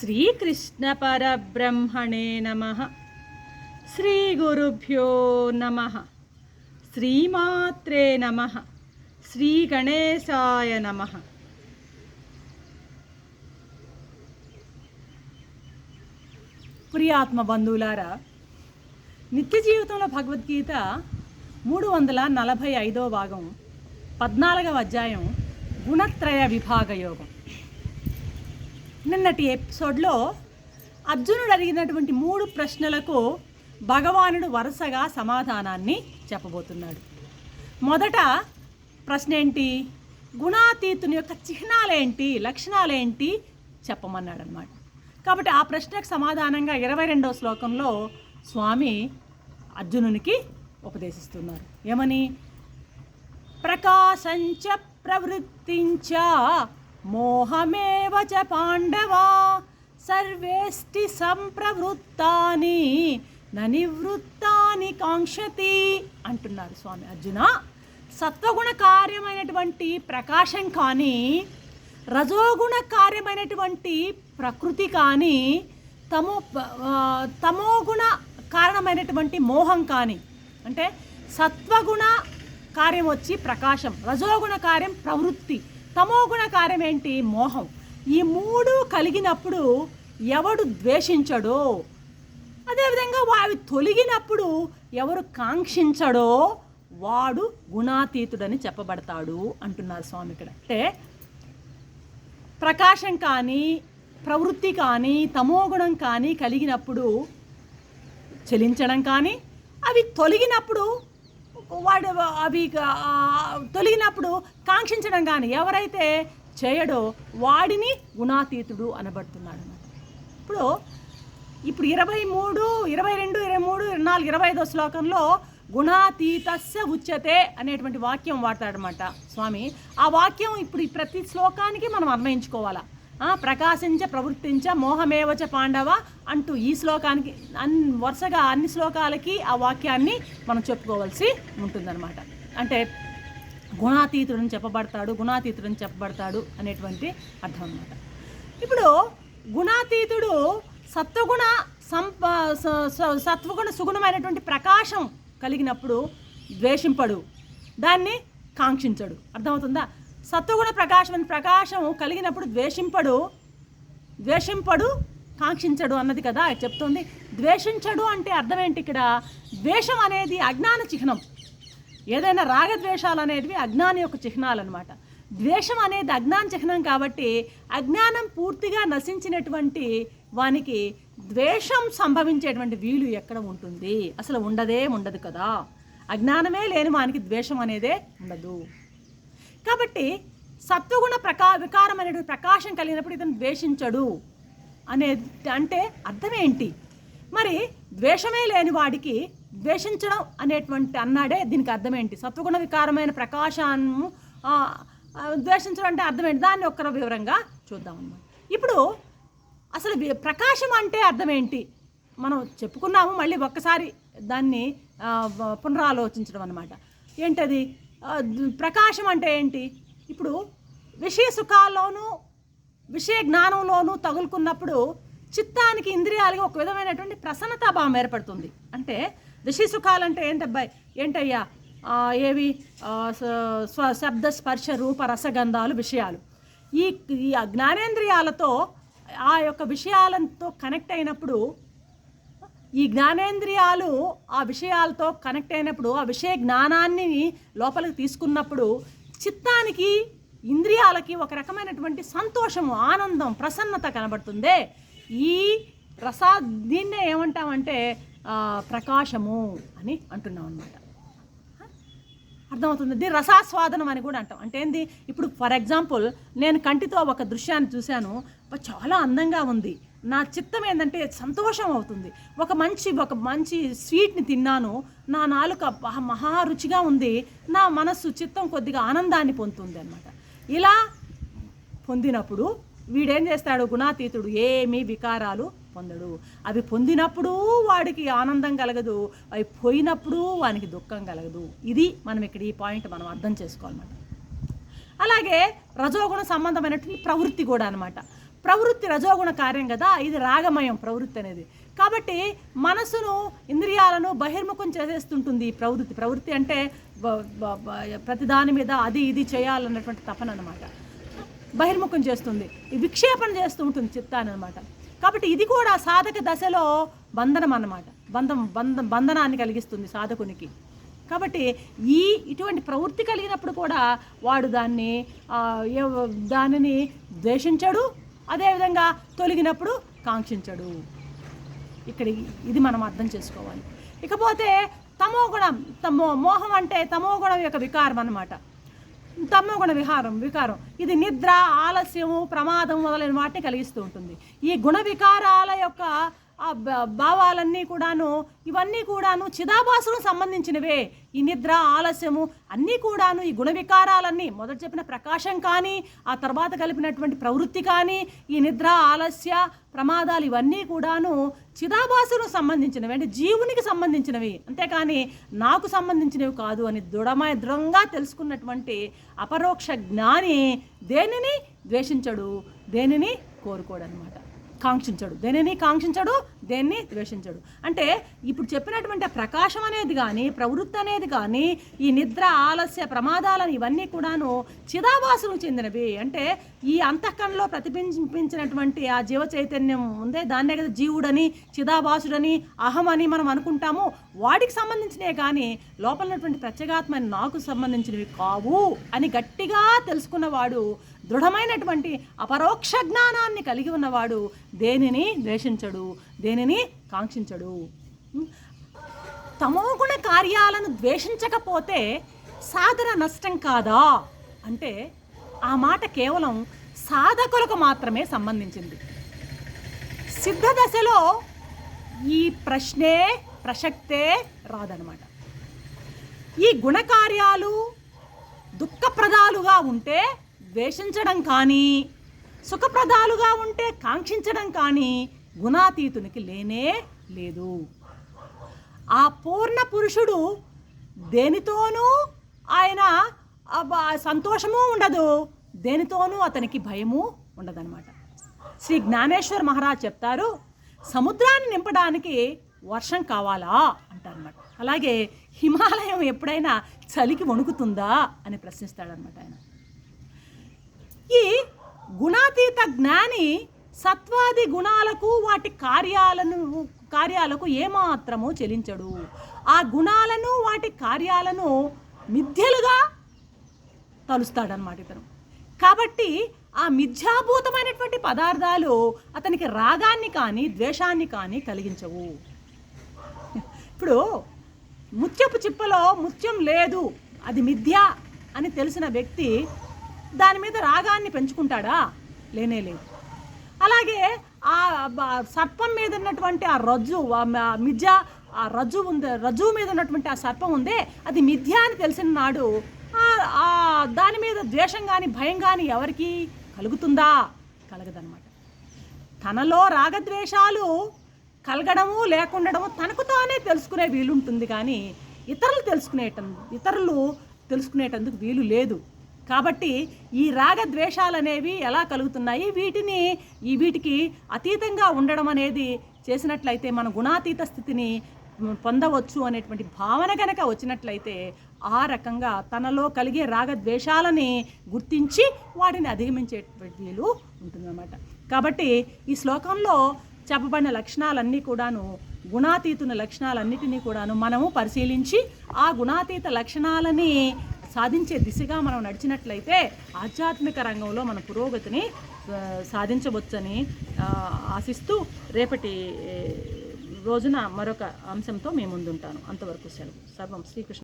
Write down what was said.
శ్రీకృష్ణ పరబ్రహ్మణే నమ. శ్రీ గురుభ్యో నమ. శ్రీమాత్రే నమ. శ్రీ గణేశాయ నమ. ప్రియాత్మ బంధువులారా నిత్య జీవితంలో భగవద్గీత మూడు వందల నలభై ఐదో భాగం పద్నాలుగవ అధ్యాయం గుణత్రయ విభాగ యోగం నిన్నటి ఎపిసోడ్లో అర్జునుడు అడిగినటువంటి మూడు ప్రశ్నలకు భగవానుడు వరుసగా సమాధానాన్ని చెప్పబోతున్నాడు. మొదట ప్రశ్న ఏంటి గుణాతీతుని యొక్క చిహ్నాలేంటి? లక్షణాలేంటి? చెప్పమన్నాడు అనమాట కాబట్టి ఆ ప్రశ్నకు సమాధానంగా ఇరవై రెండవ శ్లోకంలో స్వామి అర్జునునికి ఉపదేశిస్తున్నారు. ఏమని? ప్రకాశంచ ప్రవృత్తించ మోహమేవ చ పాండవా? సర్వేష్టి సంప్రవృత్తాని ననివృత్తాని కాంక్షతి అంటున్నారు స్వామి అర్జున. సత్వగుణ కార్యమైనటువంటి ప్రకాశం కానీ రజోగుణ కార్యమైనటువంటి ప్రకృతి కానీ తమో తమోగుణ కారణమైనటువంటి మోహం కానీ అంటే సత్వగుణ కార్యం వచ్చి ప్రకాశం రజోగుణ కార్యం ప్రవృత్తి. తమోగుణ కార్యం ఏంటి మోహం. ఈ మూడు కలిగినప్పుడు ఎవడు ద్వేషించడో అదేవిధంగా అవి తొలగినప్పుడు ఎవరు కాంక్షించడో వాడు గుణాతీతుడని చెప్పబడతాడు అంటున్నారు స్వామి ఇక్కడ అంటే ప్రకాశం కానీ ప్రవృత్తి కానీ తమోగుణం కానీ కలిగినప్పుడు చెలించడం కానీ అవి తొలగినప్పుడు వాడు అవి తొలగినప్పుడు కాంక్షించడం కానీ ఎవరైతే చేయడో వాడిని గుణాతీతుడు అనబడుతున్నాడు ఇప్పుడు ఇప్పుడు ఇరవై మూడు ఇరవై రెండు ఇరవై మూడు ఇరవై నాలుగు ఇరవై ఐదో శ్లోకంలో గుణాతీతస్య ఉచ్యతే అనేటువంటి వాక్యం వాడతాడనమాట స్వామి. ఆ వాక్యం ఇప్పుడు ప్రతి శ్లోకానికి మనం అన్వయించుకోవాలా? ప్రకాశించ ప్రవృత్తించ మోహమేవచ పాండవ అంటూ ఈ శ్లోకానికి అన్ వరుసగా అన్ని శ్లోకాలకి ఆ వాక్యాన్ని మనం చెప్పుకోవాల్సి ఉంటుందన్నమాట. అంటే గుణాతీతుడని చెప్పబడతాడు గుణాతీతుడని చెప్పబడతాడు అనేటువంటి అర్థం అనమాట ఇప్పుడు గుణాతీతుడు సత్వగుణ సంప స- సత్వగుణ సుగుణమైనటువంటి ప్రకాశం కలిగినప్పుడు ద్వేషింపడు దాన్ని కాంక్షించడు. అర్థమవుతుందా? సత్వగుణ ప్రకాశం ప్రకాశం కలిగినప్పుడు ద్వేషింపడు ద్వేషింపడు కాంక్షించడు అన్నది కదా చెప్తుంది. ద్వేషించడు అంటే అర్థం ఏంటి ఇక్కడ? ద్వేషం అనేది అజ్ఞాన చిహ్నం. ఏదైనా రాగద్వేషాలు అనేటివి అజ్ఞానం యొక్క చిహ్నాలు అనమాట ద్వేషం అనేది అజ్ఞాన చిహ్నం కాబట్టి అజ్ఞానం పూర్తిగా నశించినటువంటి వానికి ద్వేషం సంభవించేటువంటి వీలు ఎక్కడ ఉంటుంది? అసలు ఉండదే ఉండదు కదా. అజ్ఞానమే లేని వానికి ద్వేషం అనేదే ఉండదు. కాబట్టి సత్వగుణ ప్రకా వికారమైనటువంటి ప్రకాశం కలిగినప్పుడు ఇతను ద్వేషించడు. అనేది అంటే అర్థం ఏంటి మరి ద్వేషమే లేని వాడికి ద్వేషించడం అనేటువంటి అన్నాడే దీనికి అర్థం ఏంటి సత్వగుణ వికారమైన ప్రకాశాన్ని ద్వేషించడం అంటే అర్థం ఏంటి దాన్ని ఒక్క వివరంగా చూద్దాం అన్నమాట. ఇప్పుడు అసలు ప్రకాశం అంటే అర్థం ఏంటి మనం చెప్పుకున్నాము మళ్ళీ ఒక్కసారి దాన్ని పునరాలోచించడం అనమాట ఏంటది? ప్రకాశం అంటే ఏంటి? ఇప్పుడు విషయ సుఖాల్లోనూ విషయ జ్ఞానంలోనూ తగులుకున్నప్పుడు చిత్తానికి ఇంద్రియాలకి ఒక విధమైనటువంటి ప్రసన్నతాభావం ఏర్పడుతుంది. అంటే విషయ సుఖాలంటే ఏంటబ్బాయి? ఏంటయ్యా? ఏవి? స్వ శబ్ద స్పర్శ రూప రసగంధాలు విషయాలు. ఈ ఈ జ్ఞానేంద్రియాలతో ఆ యొక్క విషయాలతో కనెక్ట్ అయినప్పుడు ఈ జ్ఞానేంద్రియాలు ఆ విషయాలతో కనెక్ట్ అయినప్పుడు ఆ విషయ జ్ఞానాన్ని లోపలికి తీసుకున్నప్పుడు చిత్తానికి ఇంద్రియాలకి ఒక రకమైనటువంటి సంతోషము ఆనందం ప్రసన్నత కనబడుతుందే. ఈ రసా దీన్నే ఏమంటామంటే ప్రకాశము అని అంటున్నాం అనమాట అర్థమవుతుంది? దీన్ని రసాస్వాదనం అని కూడా అంటాం. అంటే ఏంది? ఇప్పుడు ఫర్ ఎగ్జాంపుల్ నేను కంటితో ఒక దృశ్యాన్ని చూశాను. చాలా అందంగా ఉంది. నా చిత్తం ఏంటంటే సంతోషం అవుతుంది. ఒక మంచి ఒక మంచి స్వీట్ని తిన్నాను. నా నాలుక మహా రుచిగా ఉంది. నా మనస్సు చిత్తం కొద్దిగా ఆనందాన్ని పొందుతుంది అనమాట ఇలా పొందినప్పుడు వీడేం చేస్తాడు? గుణాతీతుడు ఏమీ వికారాలు పొందడు. అవి పొందినప్పుడు వాడికి ఆనందం కలగదు. అవి పోయినప్పుడు వానికి దుఃఖం కలగదు. ఇది మనం ఇక్కడ ఈ పాయింట్ మనం అర్థం చేసుకోవాలన్నమాట. అలాగే రజోగుణ సంబంధమైనటువంటి ప్రవృత్తి కూడా అనమాట ప్రవృత్తి రజోగుణ కార్యం కదా ఇది రాగమయం ప్రవృత్తి అనేది. కాబట్టి మనసును ఇంద్రియాలను బహిర్ముఖం చేసేస్తుంటుంది ఈ ప్రవృత్తి. ప్రవృత్తి అంటే ప్రతి దాని మీద అది ఇది చేయాలన్నటువంటి తపన అనమాట బహిర్ముఖం చేస్తుంది. విక్షేపణ చేస్తూ ఉంటుంది చిత్తాన్ని అనమాట కాబట్టి ఇది కూడా సాధక దశలో బంధనం అన్నమాట. బంధం బంధ బంధనాన్ని కలిగిస్తుంది సాధకునికి. కాబట్టి ఈ ఇటువంటి ప్రవృత్తి కలిగినప్పుడు కూడా వాడు దాన్ని దానిని ద్వేషించడు అదేవిధంగా తొలగినప్పుడు కాంక్షించడు. ఇక్కడ ఇది మనం అర్థం చేసుకోవాలి. ఇకపోతే తమో గుణం తమో మోహం అంటే తమో గుణం యొక్క వికారం అన్నమాట. తమో గుణ విహారం వికారం. ఇది నిద్ర ఆలస్యము ప్రమాదం మొదలైన వాటిని కలిగిస్తూ ఉంటుంది. ఈ గుణ వికారాల యొక్క భావాలన్నీ కూడాను ఇవన్నీ కూడాను చిదాభాసులకు సంబంధించినవే. ఈ నిద్ర ఆలస్యము అన్నీ కూడాను ఈ గుణ వికారాలన్నీ మొదట చెప్పిన ప్రకాశం కానీ ఆ తర్వాత కలిపినటువంటి ప్రవృత్తి కానీ ఈ నిద్ర ఆలస్య ప్రమాదాలు ఇవన్నీ కూడాను చిదాభాసులకు సంబంధించినవి. అంటే జీవునికి సంబంధించినవి. అంతేకాని నాకు సంబంధించినవి కాదు అని దృఢమై దృఢంగా తెలుసుకున్నటువంటి అపరోక్ష జ్ఞాని దేనిని? ద్వేషించడు. దేనిని? కోరుకోడు అనమాట కాంక్షించడు. దేనిని కాంక్షించడు? దేన్ని ద్వేషించడు. అంటే ఇప్పుడు చెప్పినటువంటి ప్రకాశం అనేది కానీ ప్రవృత్తి అనేది కానీ ఈ నిద్ర ఆలస్య ప్రమాదాలను ఇవన్నీ కూడాను చిదాభాసులకు చెందినవి. అంటే ఈ అంతఃకరణలో ప్రతిబింబించినటువంటి ఆ జీవ చైతన్యం ఉందే దాన్నే కదా జీవుడని చిదాభాసుడని అహం అని మనం అనుకుంటాము. వాటికి సంబంధించినవి కానీ లోపల ఉన్నటువంటి ప్రత్యేగాత్మ నాకు సంబంధించినవి కావు అని గట్టిగా తెలుసుకున్నవాడు దృఢమైనటువంటి అపరోక్ష జ్ఞానాన్ని కలిగి ఉన్నవాడు దేనిని ద్వేషించడు దేనిని కాంక్షించడు. తమోగుణ కార్యాలను ద్వేషించకపోతే సాధన నష్టం కాదా? అంటే ఆ మాట కేవలం సాధకులకు మాత్రమే సంబంధించింది. సిద్ధ దశలో ఈ ప్రశ్నే ప్రసక్తే రాదనమాట ఈ గుణకార్యాలు దుఃఖప్రదాలుగా ఉంటే ద్వేషించడం కానీ సుఖప్రదాలుగా ఉంటే కాంక్షించడం కానీ గుణాతీతునికి లేనే లేదు. ఆ పూర్ణ పురుషుడు దేనితోనూ ఆయన సంతోషము ఉండదు. దేనితోనూ అతనికి భయము ఉండదన్నమాట. శ్రీ జ్ఞానేశ్వర్ మహారాజ్ చెప్తారు సముద్రాన్ని నింపడానికి వర్షం కావాలా అంటారనమాట అలాగే హిమాలయం ఎప్పుడైనా చలికి వణుకుతుందా అని ప్రశ్నిస్తాడనమాట ఆయన. ఈ గుణాతీత జ్ఞాని సత్వాది గుణాలకు వాటి కార్యాలను కార్యాలకు ఏమాత్రము చెలించడు. ఆ గుణాలను వాటి కార్యాలను మిథ్యలుగా తలుస్తాడనమాట ఇతను. కాబట్టి ఆ మిథ్యాభూతమైనటువంటి పదార్థాలు అతనికి రాగాన్ని కానీ ద్వేషాన్ని కానీ కలిగించవు. ఇప్పుడు ముత్యపు చిప్పలో ముత్యం లేదు అది మిథ్య అని తెలిసిన వ్యక్తి దాని మీద రాగాన్ని పెంచుకుంటాడా? లేనే లేదు. అలాగే ఆ సర్పం మీద ఉన్నటువంటి ఆ రజ్జు మిథ్య ఆ రజ్జు ఉంది రజ్జువు మీద ఉన్నటువంటి ఆ సర్పం ఉందే అది మిథ్య అని తెలిసిన నాడు దాని మీద ద్వేషం కానీ భయం కానీ ఎవరికి కలుగుతుందా? కలగదనమాట తనలో రాగద్వేషాలు కలగడము లేకుండడము తనకు తానే తెలుసుకునే వీలుంటుంది కానీ ఇతరులు తెలుసుకునేట ఇతరులు తెలుసుకునేటందుకు వీలు లేదు. కాబట్టి ఈ రాగద్వేషాలు అనేవి ఎలా కలుగుతున్నాయి? వీటిని ఈ వీటికి అతీతంగా ఉండడం అనేది చేసినట్లయితే మన గుణాతీత స్థితిని పొందవచ్చు అనేటువంటి భావన కనుక వచ్చినట్లయితే ఆ రకంగా తనలో కలిగే రాగద్వేషాలని గుర్తించి వాటిని అధిగమించేటువంటి వీలు ఉంటుందన్నమాట. కాబట్టి ఈ శ్లోకంలో చెప్పబడిన లక్షణాలన్నీ కూడాను గుణాతీతుని లక్షణాలన్నిటినీ కూడాను మనము పరిశీలించి ఆ గుణాతీత లక్షణాలని సాధించే దిశగా మనం నడిచినట్లయితే ఆధ్యాత్మిక రంగంలో మన పురోగతిని సాధించవచ్చని ఆశిస్తూ రేపటి రోజున మరొక అంశంతో మేము ముందుంటాను. అంతవరకు సెలవు. సర్వం శ్రీకృష్ణ